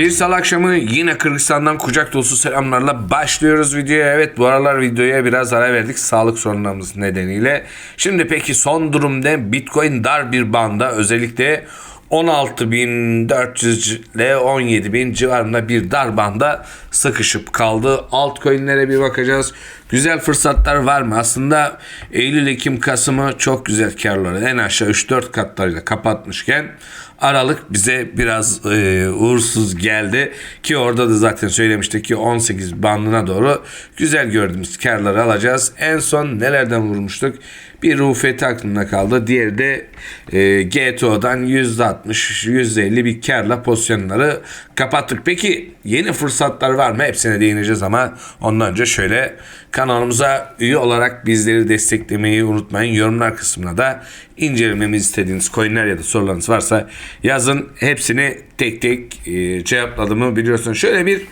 Bir salı akşamı yine Kırgızistan'dan kucak dolusu selamlarla başlıyoruz videoya. Evet bu aralar videoya biraz ara verdik sağlık sorunlarımız nedeniyle. Şimdi peki son durum ne? Bitcoin dar bir banda özellikle 16.400 ile 17.000 civarında bir dar banda sıkışıp kaldı. Altcoin'lere bir bakacağız. Güzel fırsatlar var mı? Aslında Eylül, Ekim, Kasım'ı çok güzel karları en aşağı 3-4 katlarıyla kapatmışken Aralık bize biraz e, uğursuz geldi ki orada da zaten söylemiştik ki 18 bandına doğru güzel gördüğümüz karları alacağız. En son nelerden vurmuştuk? Bir UFT aklımda kaldı. Diğeri de e, GTO'dan %60, %50 bir karla pozisyonları kapattık. Peki yeni fırsatlar var mı? Hepsine değineceğiz ama ondan önce şöyle kanalımıza üye olarak bizleri desteklemeyi unutmayın. Yorumlar kısmına da incelememizi istediğiniz coinler ya da sorularınız varsa yazın. Hepsini tek tek e, cevapladığımı biliyorsun. Şöyle bir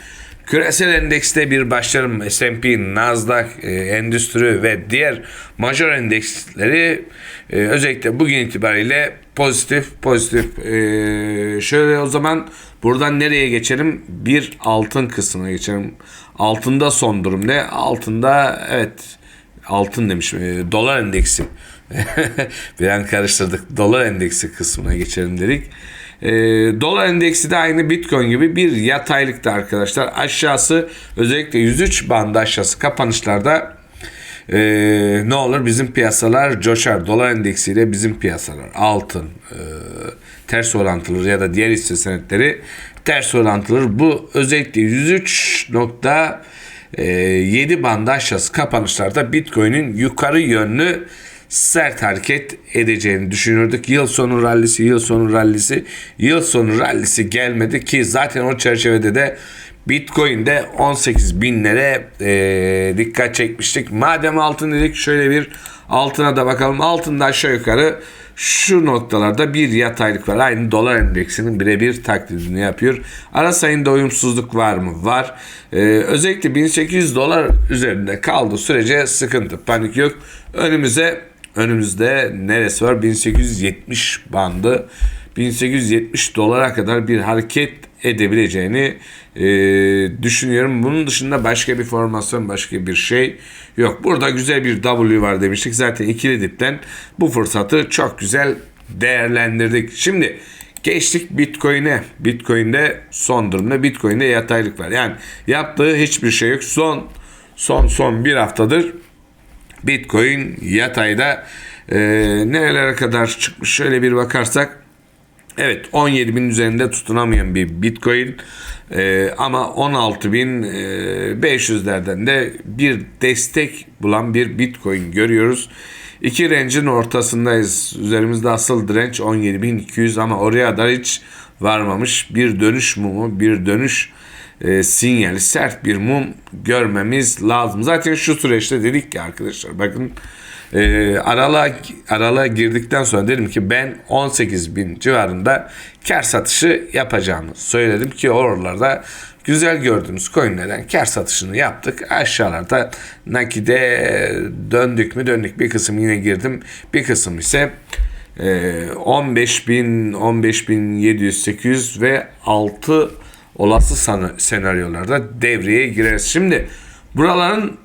Küresel endekste bir başlarım S&P, Nasdaq, e, endüstri ve diğer major endeksleri e, özellikle bugün itibariyle pozitif pozitif. E, şöyle o zaman buradan nereye geçelim? Bir altın kısmına geçelim. Altında son durum ne? Altında evet altın demişim. E, dolar endeksi. bir an karıştırdık. Dolar endeksi kısmına geçelim dedik. E, dolar endeksi de aynı Bitcoin gibi bir yataylıkta arkadaşlar. Aşağısı özellikle 103 bandı aşağısı kapanışlarda e, ne olur bizim piyasalar coşar. Dolar endeksiyle bizim piyasalar altın e, ters orantılı ya da diğer hisse senetleri ters orantılı. Bu özellikle 103.7 bandı aşağısı kapanışlarda Bitcoin'in yukarı yönlü sert hareket edeceğini düşünürdük. Yıl sonu rallisi, yıl sonu rallisi, yıl sonu rallisi gelmedi ki zaten o çerçevede de Bitcoin'de 18 binlere e, dikkat çekmiştik. Madem altın dedik şöyle bir altına da bakalım. Altında aşağı yukarı şu noktalarda bir yataylık var. Aynı dolar endeksinin birebir taklidini yapıyor. Ara sayında uyumsuzluk var mı? Var. Ee, özellikle 1800 dolar üzerinde kaldığı sürece sıkıntı, panik yok. Önümüze önümüzde neresi var? 1870 bandı. 1870 dolara kadar bir hareket edebileceğini e, düşünüyorum. Bunun dışında başka bir formasyon, başka bir şey yok. Burada güzel bir W var demiştik. Zaten ikili dipten bu fırsatı çok güzel değerlendirdik. Şimdi geçtik Bitcoin'e. Bitcoin'de son durumda Bitcoin'de yataylık var. Yani yaptığı hiçbir şey yok. Son son son bir haftadır Bitcoin yatayda e, nerelere kadar çıkmış şöyle bir bakarsak Evet 17 bin üzerinde tutunamayan bir Bitcoin ee, ama 16.500'lerden de bir destek bulan bir Bitcoin görüyoruz. İki range'in ortasındayız. Üzerimizde asıl direnç 17.200 ama oraya da hiç varmamış. Bir dönüş mumu, bir dönüş e, sinyali, sert bir mum görmemiz lazım. Zaten şu süreçte dedik ki arkadaşlar bakın e, aralığa, aralığa girdikten sonra dedim ki ben 18 bin civarında kar satışı yapacağımı söyledim ki oralarda güzel gördüğümüz coinlerden kar satışını yaptık. Aşağılarda nakide döndük mü döndük bir kısım yine girdim bir kısım ise 15 bin 15 bin 700 800 ve 6 olası senaryolarda devreye gireriz. Şimdi buraların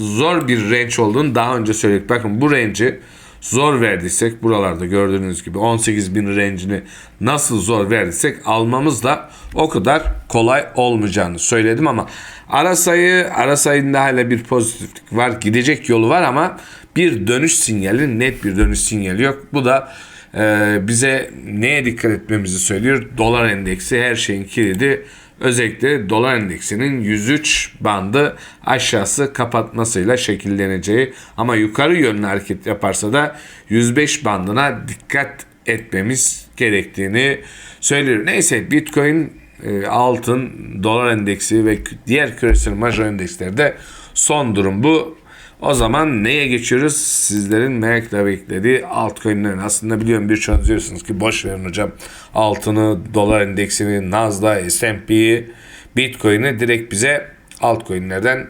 zor bir range olduğunu daha önce söyledik. Bakın bu range'i zor verdiysek buralarda gördüğünüz gibi 18 bin range'ini nasıl zor verdiysek almamız da o kadar kolay olmayacağını söyledim ama ara sayı ara sayında hala bir pozitiflik var gidecek yolu var ama bir dönüş sinyali net bir dönüş sinyali yok. Bu da e, bize neye dikkat etmemizi söylüyor. Dolar endeksi her şeyin kilidi özellikle dolar endeksinin 103 bandı aşağısı kapatmasıyla şekilleneceği ama yukarı yönlü hareket yaparsa da 105 bandına dikkat etmemiz gerektiğini söylüyor. Neyse Bitcoin, e, altın, dolar endeksi ve diğer küresel major endekslerde son durum bu. O zaman neye geçiyoruz? Sizlerin merakla beklediği altcoin'lerin. Aslında biliyorum birçoğunuz diyorsunuz ki boş verin hocam. Altını, dolar endeksini, Nasdaq, S&P'yi, Bitcoin'i direkt bize altcoin'lerden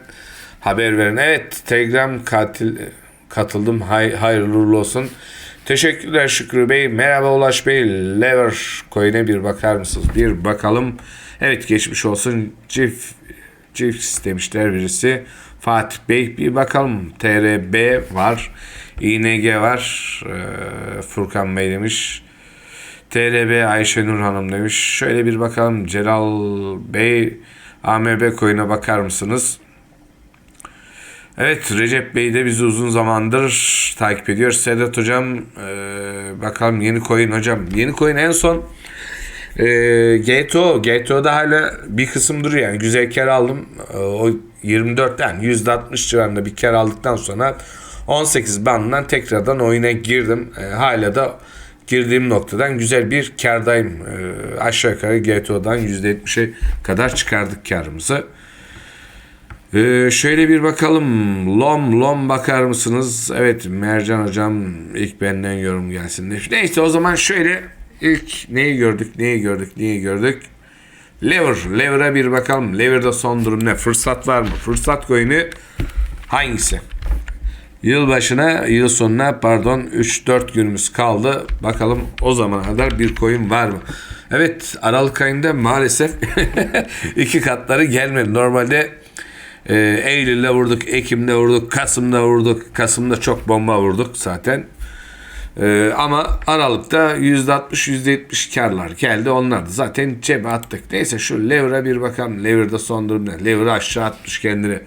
haber verin. Evet Telegram katil katıldım. Hay, hayırlı uğurlu olsun. Teşekkürler Şükrü Bey. Merhaba Ulaş Bey. Lever coin'e bir bakar mısınız? Bir bakalım. Evet geçmiş olsun. Çift çift istemişler birisi. Fatih Bey bir bakalım. TRB var. İNG var. Ee, Furkan Bey demiş. TRB Ayşenur Hanım demiş. Şöyle bir bakalım. Celal Bey AMB coin'e bakar mısınız? Evet Recep Bey de bizi uzun zamandır takip ediyor. Sedat Hocam e, bakalım yeni coin hocam. Yeni coin en son e, GTO. GTO'da hala bir kısım duruyor yani. Güzel kar aldım. E, o 24 yani %60 civarında bir kar aldıktan sonra 18 bandından tekrardan oyuna girdim. E, hala da girdiğim noktadan güzel bir kardayım. E, aşağı yukarı GTO'dan %70'e kadar çıkardık karımızı. Ee, şöyle bir bakalım. Lom lom bakar mısınız? Evet Mercan hocam ilk benden yorum gelsin demiş. Neyse o zaman şöyle ilk neyi gördük neyi gördük neyi gördük. Lever. Lever'a bir bakalım. Lever'da son durum ne? Fırsat var mı? Fırsat coin'i hangisi? Yıl başına, yıl sonuna pardon 3-4 günümüz kaldı. Bakalım o zamana kadar bir coin var mı? Evet Aralık ayında maalesef iki katları gelmedi. Normalde e, Eylül'de vurduk, Ekim'de vurduk, Kasım'da vurduk. Kasım'da çok bomba vurduk zaten. E, ama Aralık'ta %60, %70 karlar geldi. Onlar da zaten cebe attık. Neyse şu Lever'a bir bakalım. Lever'da son durum ne? Lever aşağı atmış kendini.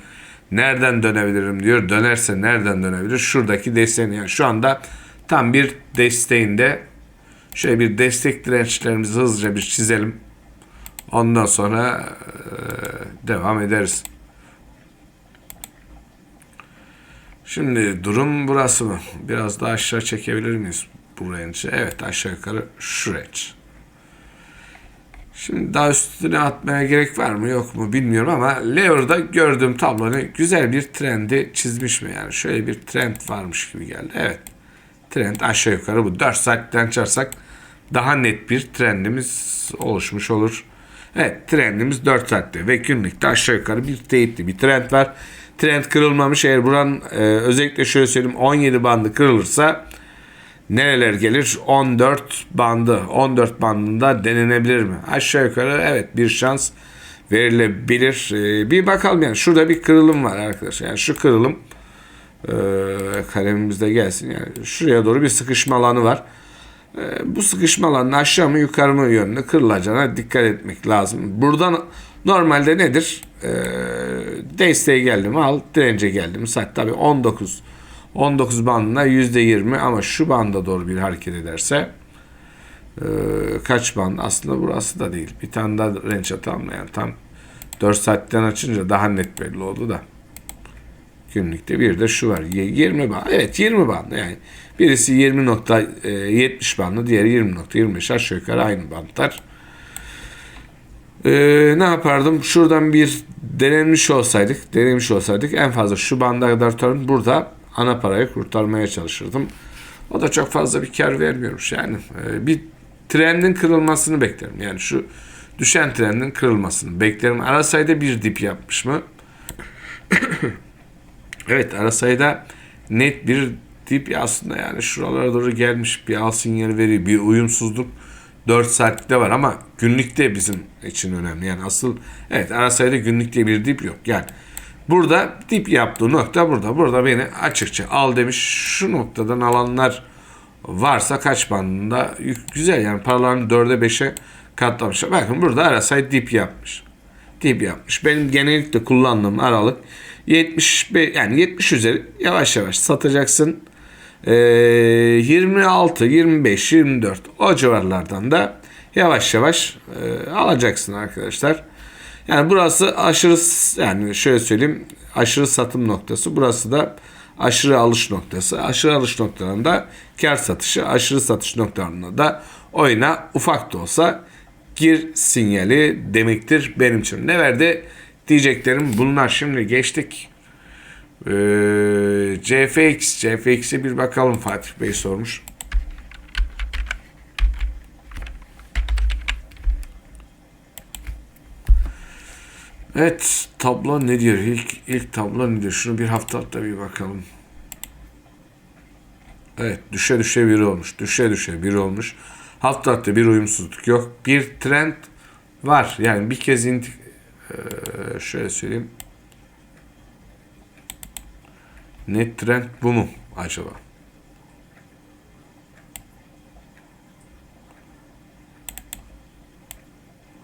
Nereden dönebilirim diyor. Dönerse nereden dönebilir? Şuradaki desteğini. Yani şu anda tam bir desteğinde şöyle bir destek dirençlerimizi hızlıca bir çizelim. Ondan sonra e, devam ederiz. Şimdi durum burası mı? Biraz daha aşağı çekebilir miyiz bu range'i? Evet aşağı yukarı şu range. Şimdi daha üstüne atmaya gerek var mı yok mu bilmiyorum ama Lever'da gördüğüm tablonu güzel bir trendi çizmiş mi yani? Şöyle bir trend varmış gibi geldi. Evet. Trend aşağı yukarı bu 4 saatten çarsak daha net bir trendimiz oluşmuş olur. Evet trendimiz 4 saatte ve günlükte aşağı yukarı bir teyitli bir trend var. Trend kırılmamış eğer buranın e, özellikle şöyle söyleyeyim 17 bandı kırılırsa nereler gelir? 14 bandı. 14 bandında denenebilir mi? Aşağı yukarı evet bir şans verilebilir. Ee, bir bakalım yani şurada bir kırılım var arkadaşlar. Yani şu kırılım e, kalemimizde gelsin. Yani şuraya doğru bir sıkışma alanı var. E, bu sıkışma alanının aşağı mı yukarı mı yönlü kırılacağına dikkat etmek lazım. Buradan normalde nedir? E, desteğe geldi al, dirence geldi mi sat. Tabi 19 19 bandına %20 ama şu banda doğru bir hareket ederse e, kaç band? Aslında burası da değil. Bir tane daha range atalım tam 4 saatten açınca daha net belli oldu da. Günlükte bir de şu var. 20 band. Evet 20 band yani. Birisi 20.70 bandı, diğeri 20.25 aşağı yukarı aynı bantlar. Ee, ne yapardım? Şuradan bir denemiş olsaydık, denemiş olsaydık en fazla şu banda kadar tutarım. Burada ana parayı kurtarmaya çalışırdım. O da çok fazla bir kar vermiyormuş yani. E, bir trendin kırılmasını beklerim. Yani şu düşen trendin kırılmasını beklerim. Arasay'da bir dip yapmış mı? Evet Arasay'da net bir dip aslında yani şuralara doğru gelmiş bir al sinyali veriyor. Bir uyumsuzluk 4 saatlikte var ama günlükte bizim için önemli. Yani asıl evet Arasay'da günlükte bir dip yok. Yani Burada dip yaptığı nokta burada. Burada beni açıkça al demiş. Şu noktadan alanlar varsa kaç bandında güzel yani paralarını 4'e 5'e katlamışlar. Bakın burada arasay dip yapmış. Dip yapmış. Benim genellikle kullandığım aralık 75 yani 70 üzeri yavaş yavaş satacaksın. Ee, 26, 25, 24 o civarlardan da yavaş yavaş e, alacaksın arkadaşlar. Yani burası aşırı yani şöyle söyleyeyim aşırı satım noktası. Burası da aşırı alış noktası. Aşırı alış noktalarında kar satışı, aşırı satış noktalarında da oyuna ufak da olsa gir sinyali demektir benim için. Ne verdi diyeceklerim bunlar. Şimdi geçtik. Ee, CFX, CFX'e bir bakalım Fatih Bey sormuş. Evet tablo ne diyor? İlk, ilk tablo ne diyor? Şunu bir hafta hatta bir bakalım. Evet düşe düşe biri olmuş. Düşe düşe biri olmuş. Hafta hafta bir uyumsuzluk yok. Bir trend var. Yani bir kez ee, şöyle söyleyeyim. Net trend bu mu acaba?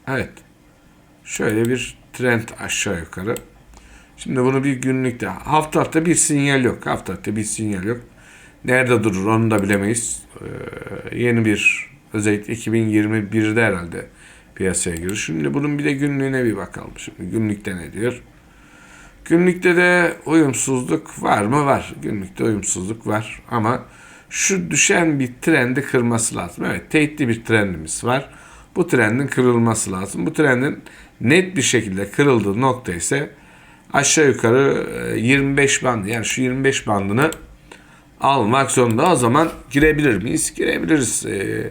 Evet. Şöyle bir trend aşağı yukarı. Şimdi bunu bir günlükte hafta hafta bir sinyal yok. Hafta hafta bir sinyal yok. Nerede durur onu da bilemeyiz. Ee, yeni bir özellikle 2021'de herhalde piyasaya girir. Şimdi bunun bir de günlüğüne bir bakalım. Şimdi günlükte ne diyor? Günlükte de uyumsuzluk var mı? Var. Günlükte uyumsuzluk var ama şu düşen bir trendi kırması lazım. Evet teyitli bir trendimiz var. Bu trendin kırılması lazım. Bu trendin net bir şekilde kırıldığı nokta ise aşağı yukarı 25 band yani şu 25 bandını almak zorunda. O zaman girebilir miyiz? Girebiliriz. E,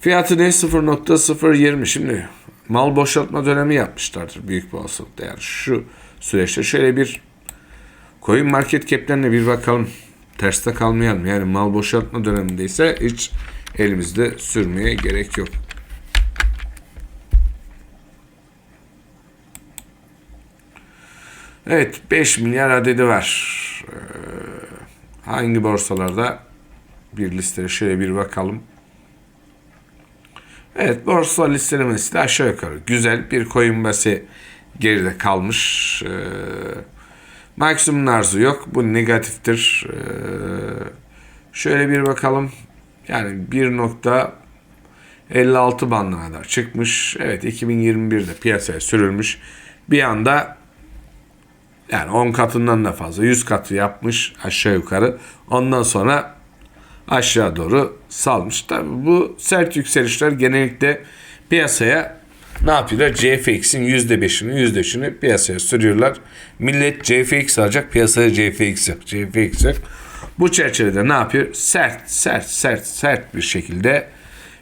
fiyatı ne? 0.020. Şimdi mal boşaltma dönemi yapmışlardır büyük bir olasılıkla. Yani şu süreçte şöyle bir coin market cap'lerine bir bakalım. Terste kalmayalım. Yani mal boşaltma dönemindeyse hiç elimizde sürmeye gerek yok. Evet 5 milyar adedi var. Ee, hangi borsalarda bir listeye şöyle bir bakalım. Evet borsa listelemesi de aşağı yukarı. Güzel bir Coinbase geride kalmış. Ee, maksimum arzu yok. Bu negatiftir. Ee, şöyle bir bakalım. Yani 1.56 bandına kadar çıkmış. Evet 2021'de piyasaya sürülmüş. Bir anda yani 10 katından da fazla 100 katı yapmış aşağı yukarı. Ondan sonra aşağı doğru salmış. Tabi bu sert yükselişler genellikle piyasaya ne yapıyorlar? CFX'in %5'ini %3'ünü piyasaya sürüyorlar. Millet CFX alacak piyasaya CFX yap. CFX yap. Bu çerçevede ne yapıyor? Sert sert sert sert bir şekilde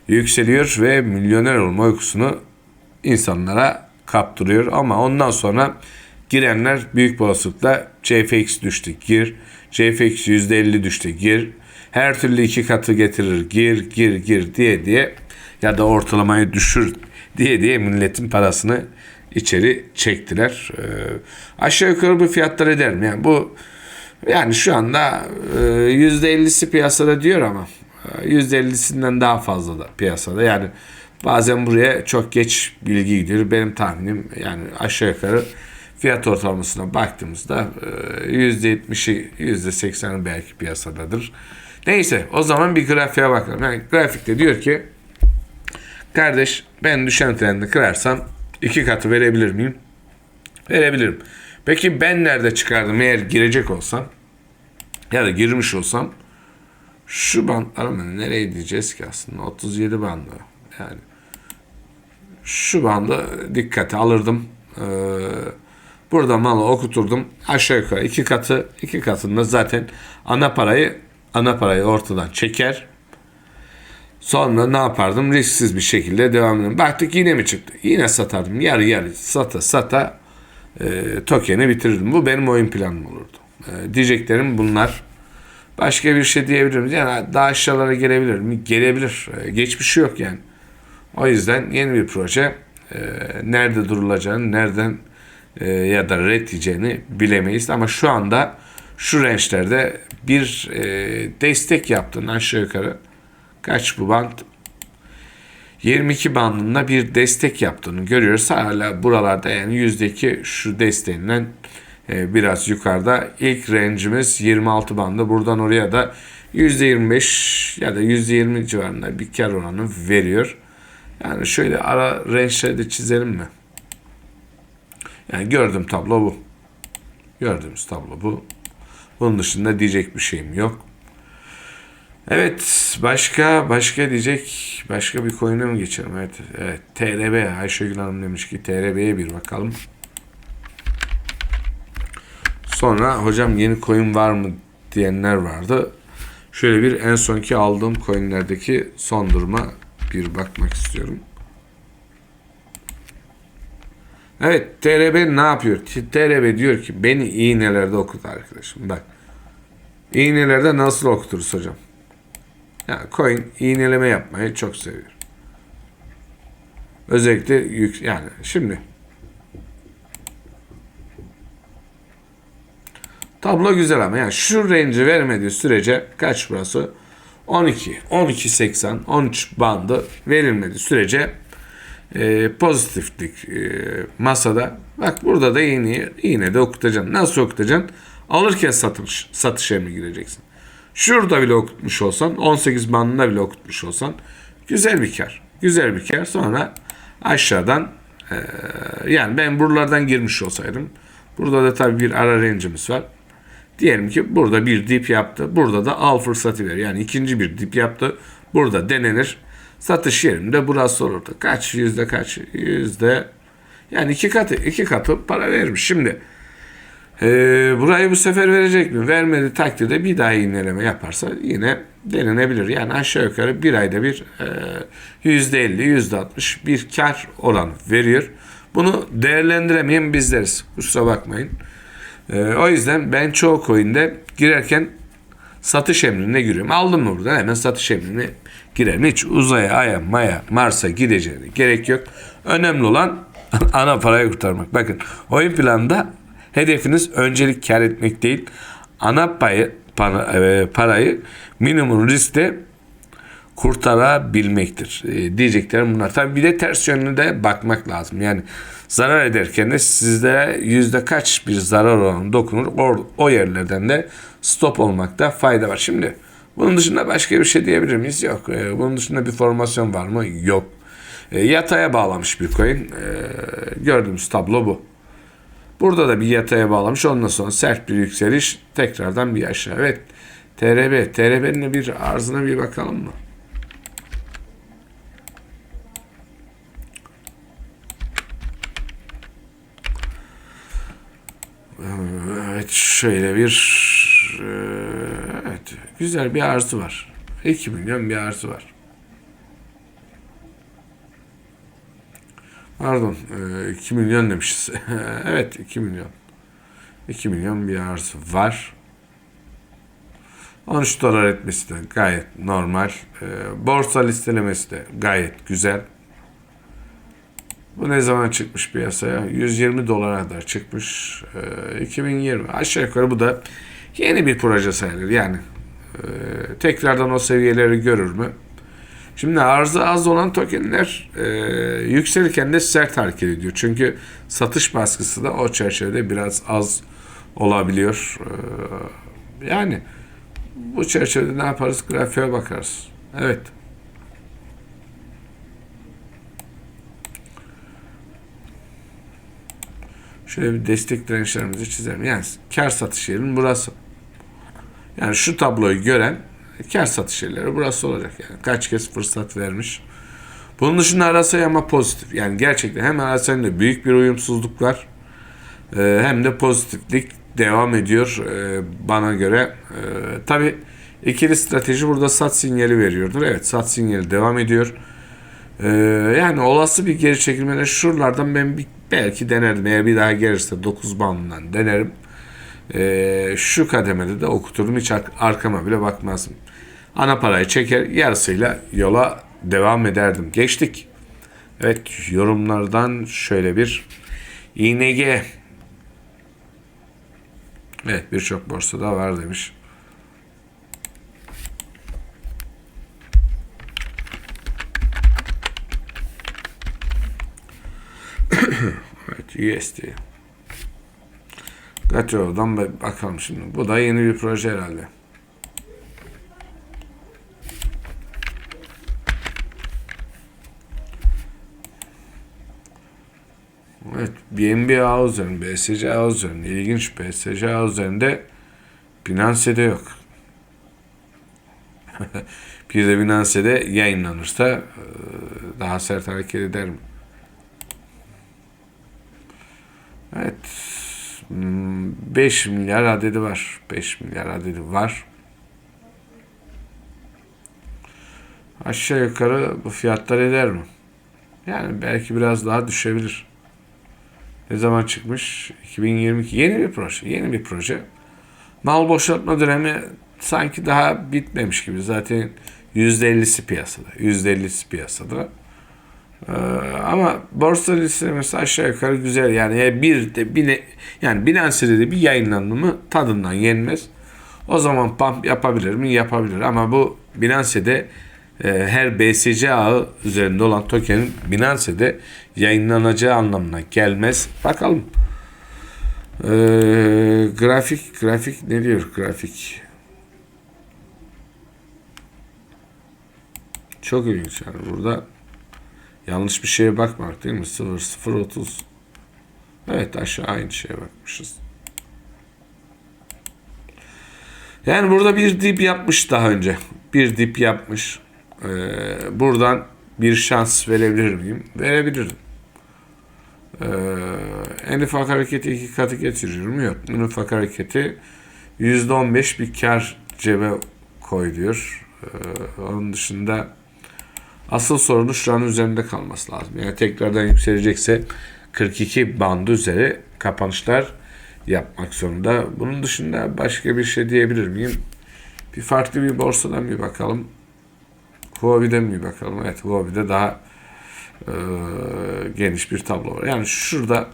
yükseliyor ve milyoner olma uykusunu insanlara kaptırıyor. Ama ondan sonra girenler büyük olasılıkla CFX düştü gir. CFX %50 düştü gir. Her türlü iki katı getirir gir gir gir diye diye ya da ortalamayı düşür diye diye milletin parasını içeri çektiler. Ee, aşağı yukarı bu fiyatlar ederim. Yani bu yani şu anda e, %50'si piyasada diyor ama e, %50'sinden daha fazla da piyasada. Yani bazen buraya çok geç bilgi gidiyor. Benim tahminim yani aşağı yukarı fiyat ortalamasına baktığımızda %70'i e, %80'i belki piyasadadır. Neyse o zaman bir grafiğe bakalım. Yani grafikte diyor ki kardeş ben düşen trendi kırarsam iki katı verebilir miyim? Verebilirim. Peki ben nerede çıkardım eğer girecek olsam ya da girmiş olsam şu bantları mı nereye diyeceğiz ki aslında 37 bandı yani şu bandı dikkate alırdım. Ee, burada malı okuturdum. Aşağı yukarı iki katı iki katında zaten ana parayı ana parayı ortadan çeker. Sonra ne yapardım? Risksiz bir şekilde devam ederim. Baktık yine mi çıktı? Yine satardım. Yarı yarı sata sata e, token'i bitirirdim. Bu benim oyun planım olurdu. E, diyeceklerim bunlar. Başka bir şey diyebilir miyim? Yani daha aşağılara gelebilir mi? Gelebilir. E, geçmişi yok yani. O yüzden yeni bir proje e, nerede durulacağını, nereden e, ya da red bilemeyiz. Ama şu anda şu rençlerde bir e, destek yaptın aşağı yukarı. Kaç bu band? 22 bandında bir destek yaptığını görüyoruz. Hala buralarda yani yüzdeki şu desteğinden e, biraz yukarıda. İlk range'imiz 26 bandı. Buradan oraya da %25 ya da %20 civarında bir kar oranı veriyor. Yani şöyle ara range'leri de çizelim mi? Yani gördüğüm tablo bu. Gördüğümüz tablo bu. Bunun dışında diyecek bir şeyim yok. Evet başka başka diyecek başka bir coin'e mi geçelim? Evet, evet TRB Ayşegül Hanım demiş ki TRB'ye bir bakalım. Sonra hocam yeni coin var mı diyenler vardı. Şöyle bir en sonki aldığım coinlerdeki son duruma bir bakmak istiyorum. Evet TRB ne yapıyor? TRB diyor ki beni iğnelerde okut arkadaşım. Bak İğnelerde nasıl okuturuz hocam? Yani coin iğneleme yapmayı çok seviyor. Özellikle yük yani şimdi tablo güzel ama yani şu range'i vermediği sürece kaç burası? 12, 12.80, 13 bandı verilmediği sürece e, pozitiflik e, masada. Bak burada da iğneyi yine de okutacaksın. Nasıl okutacaksın? Alırken satış, satış emri gireceksin. Şurada bile okutmuş olsan, 18 bandında bile okutmuş olsan güzel bir kar. Güzel bir kar. Sonra aşağıdan e, yani ben buralardan girmiş olsaydım. Burada da tabii bir ara range'imiz var. Diyelim ki burada bir dip yaptı. Burada da al fırsatı ver. Yani ikinci bir dip yaptı. Burada denenir. Satış yerinde burası olurdu. Kaç yüzde kaç yüzde yani iki katı iki katı para vermiş. Şimdi e, burayı bu sefer verecek mi? Vermedi takdirde bir daha iğneleme yaparsa yine denenebilir. Yani aşağı yukarı bir ayda bir e, yüzde elli yüzde altmış bir kar oran veriyor. Bunu değerlendiremeyen bizleriz. Kusura bakmayın. E, o yüzden ben çoğu coin'de girerken satış emrine giriyorum. Aldım mı burada hemen satış emrine girerim. Hiç uzaya, aya, maya, Mars'a gideceğine gerek yok. Önemli olan ana parayı kurtarmak. Bakın oyun planında hedefiniz öncelik kar etmek değil. Ana payı, para, e, parayı minimum riskte kurtarabilmektir. E, diyeceklerim bunlar. Tabii bir de ters yönüne de bakmak lazım. Yani zarar ederken de sizlere yüzde kaç bir zarar oranı dokunur. O, o yerlerden de stop olmakta fayda var. Şimdi bunun dışında başka bir şey diyebilir miyiz? Yok. E, bunun dışında bir formasyon var mı? Yok. E, yataya bağlamış bir coin. E, gördüğümüz tablo bu. Burada da bir yataya bağlamış. Ondan sonra sert bir yükseliş. Tekrardan bir aşağı. Evet. TRB. TRB'nin bir arzına bir bakalım mı? Evet şöyle bir e, güzel bir arzu var. 2 milyon bir arzu var. Pardon 2 milyon demişiz. evet 2 milyon. 2 milyon bir arzu var. 13 dolar etmesi de gayet normal. E, borsa listelemesi de gayet güzel. Bu ne zaman çıkmış piyasaya? 120 dolara kadar çıkmış. E, 2020. Aşağı yukarı bu da yeni bir proje sayılır. Yani e, tekrardan o seviyeleri görür mü? Şimdi arzı az olan tokenler e, yükselirken de sert hareket ediyor. Çünkü satış baskısı da o çerçevede biraz az olabiliyor. E, yani bu çerçevede ne yaparız? Grafiğe bakarız. Evet. Şöyle bir destek dirençlerimizi çizelim. Yani kar satış yerinin burası. Yani şu tabloyu gören kar satış yerleri burası olacak. Yani kaç kez fırsat vermiş. Bunun dışında RSI ama pozitif. Yani gerçekten hem RSI'de büyük bir uyumsuzluk var e, hem de pozitiflik devam ediyor e, bana göre. E, Tabi ikili strateji burada sat sinyali veriyordur. Evet sat sinyali devam ediyor. Yani olası bir geri çekilmede şuralardan ben bir, belki denerdim. Eğer bir daha gelirse 9 bandından denerim. Şu kademede de okuturum. Hiç arkama bile bakmazdım. Ana parayı çeker yarısıyla yola devam ederdim. Geçtik. Evet yorumlardan şöyle bir ING Evet birçok borsada var demiş. evet USD. Gatro'dan bakalım şimdi. Bu da yeni bir proje herhalde. Evet, BNB ağ üzerinde, BSC ağ üzerinde, ilginç BSC ağ üzerinde Binance'de yok. bir de Binance'de yayınlanırsa e, daha sert hareket ederim. Evet. 5 hmm, milyar adedi var. 5 milyar adedi var. Aşağı yukarı bu fiyatlar eder mi? Yani belki biraz daha düşebilir. Ne zaman çıkmış? 2022. Yeni bir proje. Yeni bir proje. Mal boşaltma dönemi sanki daha bitmemiş gibi. Zaten %50'si piyasada. %50'si piyasada. Ee, ama borsa listelemesi aşağı yukarı güzel. Yani bir de bine, yani Binance'de de bir yayınlandı mı tadından yenmez. O zaman pump yapabilir mi? Yapabilir. Ama bu Binance'de e, her BSC ağı üzerinde olan tokenin Binance'de yayınlanacağı anlamına gelmez. Bakalım. Ee, grafik grafik ne diyor grafik? Çok ilginç yani burada yanlış bir şeye bakmak değil mi? 0 0 30. Evet aşağı aynı şeye bakmışız. Yani burada bir dip yapmış daha önce. Bir dip yapmış. Ee, buradan bir şans verebilir miyim? Verebilirim. Ee, en ufak hareketi iki katı getiriyorum. Yok. En ufak hareketi %15 bir kar cebe koy diyor. Ee, onun dışında asıl sorunu şuranın üzerinde kalması lazım. Yani tekrardan yükselecekse 42 bandı üzeri kapanışlar yapmak zorunda. Bunun dışında başka bir şey diyebilir miyim? Bir farklı bir borsadan bir bakalım. Huobi'den bir bakalım. Evet Huobi'de daha e, geniş bir tablo var. Yani şurada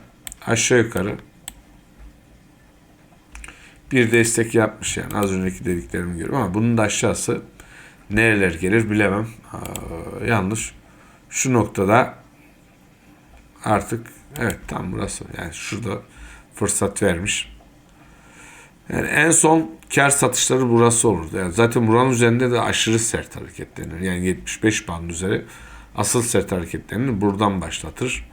aşağı yukarı bir destek yapmış yani az önceki dediklerimi görüyorum ama bunun da aşağısı nereler gelir bilemem. Ee, yanlış. Şu noktada artık evet tam burası yani şurada fırsat vermiş. Yani en son kar satışları burası olurdu. Yani zaten buranın üzerinde de aşırı sert hareketlenir. Yani 75 band üzeri asıl sert hareketlerini buradan başlatır.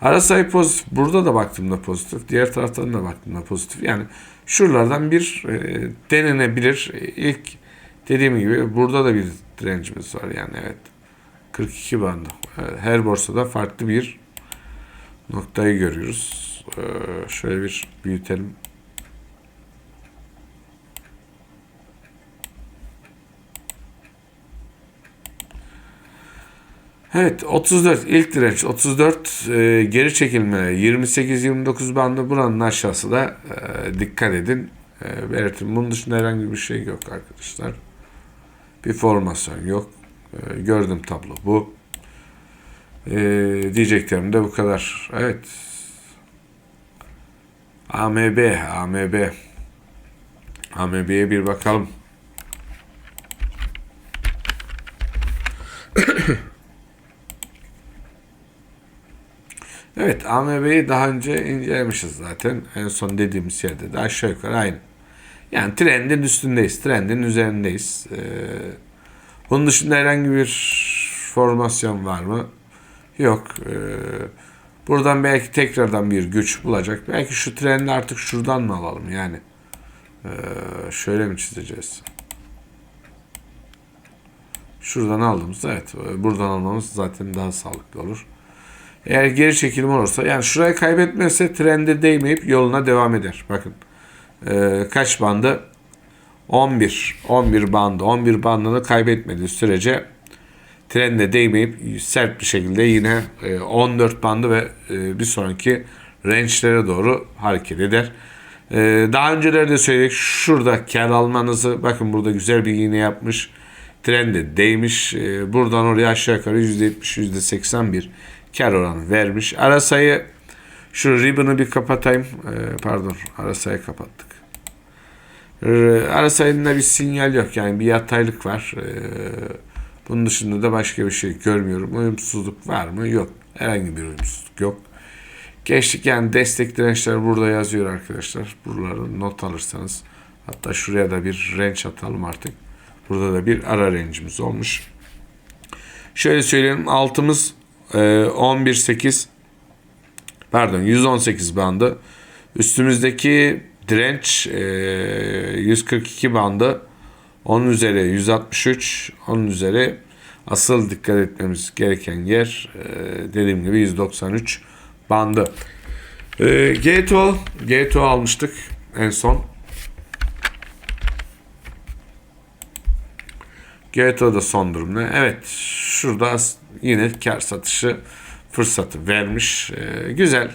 Ara sayı pozitif. Burada da baktığımda pozitif. Diğer taraftan da baktığımda pozitif. Yani şuralardan bir e, denenebilir. E, ilk dediğim gibi burada da bir direncimiz var. Yani evet. 42 bandı. Her borsada farklı bir noktayı görüyoruz. Ee, şöyle bir büyütelim. Evet 34 ilk direnç 34 e, geri çekilme 28-29 bandı buranın aşağısı da e, dikkat edin e, belirtin. Bunun dışında herhangi bir şey yok arkadaşlar. Bir formasyon yok. E, gördüm tablo bu. E, diyeceklerim de bu kadar. Evet. AMB AMB AMB'ye bir bakalım. Evet AMB'yi daha önce incelemişiz zaten. En son dediğimiz yerde de aşağı yukarı aynı. Yani trendin üstündeyiz. Trendin üzerindeyiz. Ee, bunun dışında herhangi bir formasyon var mı? Yok. Ee, buradan belki tekrardan bir güç bulacak. Belki şu trendi artık şuradan mı alalım yani? Ee, şöyle mi çizeceğiz? Şuradan aldığımızda evet buradan almamız zaten daha sağlıklı olur. Eğer geri çekilim olursa yani şurayı kaybetmezse trende değmeyip yoluna devam eder. Bakın e, kaç bandı? 11. 11 bandı. 11 bandını kaybetmediği sürece trende değmeyip sert bir şekilde yine e, 14 bandı ve e, bir sonraki range'lere doğru hareket eder. E, daha öncelerde söyledik. Şurada kar almanızı bakın burada güzel bir iğne yapmış. Trende değmiş. E, buradan oraya aşağı yukarı %70 %80 bir kar oranı vermiş. Ara sayı şu ribbon'ı bir kapatayım. Ee, pardon ara sayı kapattık. Ee, ara sayında bir sinyal yok yani bir yataylık var. Ee, bunun dışında da başka bir şey görmüyorum. Uyumsuzluk var mı? Yok. Herhangi bir uyumsuzluk yok. Geçtik yani destek dirençler burada yazıyor arkadaşlar. Buraları not alırsanız. Hatta şuraya da bir range atalım artık. Burada da bir ara range'imiz olmuş. Şöyle söyleyeyim altımız 11.8 ee, pardon 118 bandı. Üstümüzdeki direnç 142 e, bandı. Onun üzeri 163, onun üzeri asıl dikkat etmemiz gereken yer e, dediğim gibi 193 bandı. E, GTO, GTO almıştık en son. GTO'da son durum ne? Evet şurada yine kar satışı fırsatı vermiş. Ee, güzel.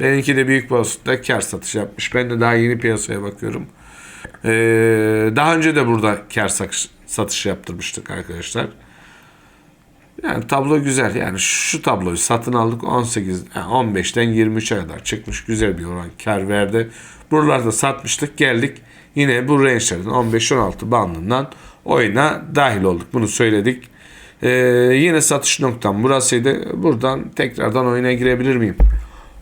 Benimki de büyük olasılıkla kar satışı yapmış. Ben de daha yeni piyasaya bakıyorum. Ee, daha önce de burada kar satış, satış yaptırmıştık arkadaşlar. Yani tablo güzel. Yani şu tabloyu satın aldık 18 yani 15'ten 23'e kadar çıkmış. Güzel bir oran kar verdi. Buralarda satmıştık. Geldik yine bu range'lerin 15-16 bandından oyuna dahil olduk. Bunu söyledik. Ee, yine satış noktam burasıydı. Buradan tekrardan oyuna girebilir miyim?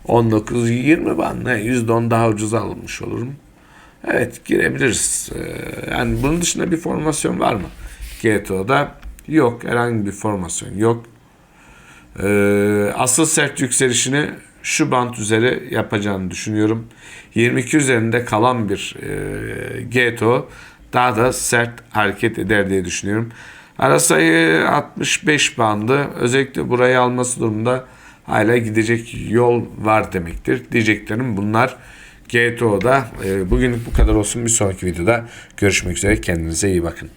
19-20 band ne? %10 daha ucuz almış olurum. Evet girebiliriz. Ee, yani bunun dışında bir formasyon var mı? GTO'da yok. Herhangi bir formasyon yok. Ee, asıl sert yükselişini şu bant üzeri yapacağını düşünüyorum. 22 üzerinde kalan bir e, GTO daha da sert hareket eder diye düşünüyorum. Ara sayı 65 bandı. Özellikle burayı alması durumunda hala gidecek yol var demektir. Diyeceklerim bunlar. GTO'da e, bugünlük bu kadar olsun. Bir sonraki videoda görüşmek üzere. Kendinize iyi bakın.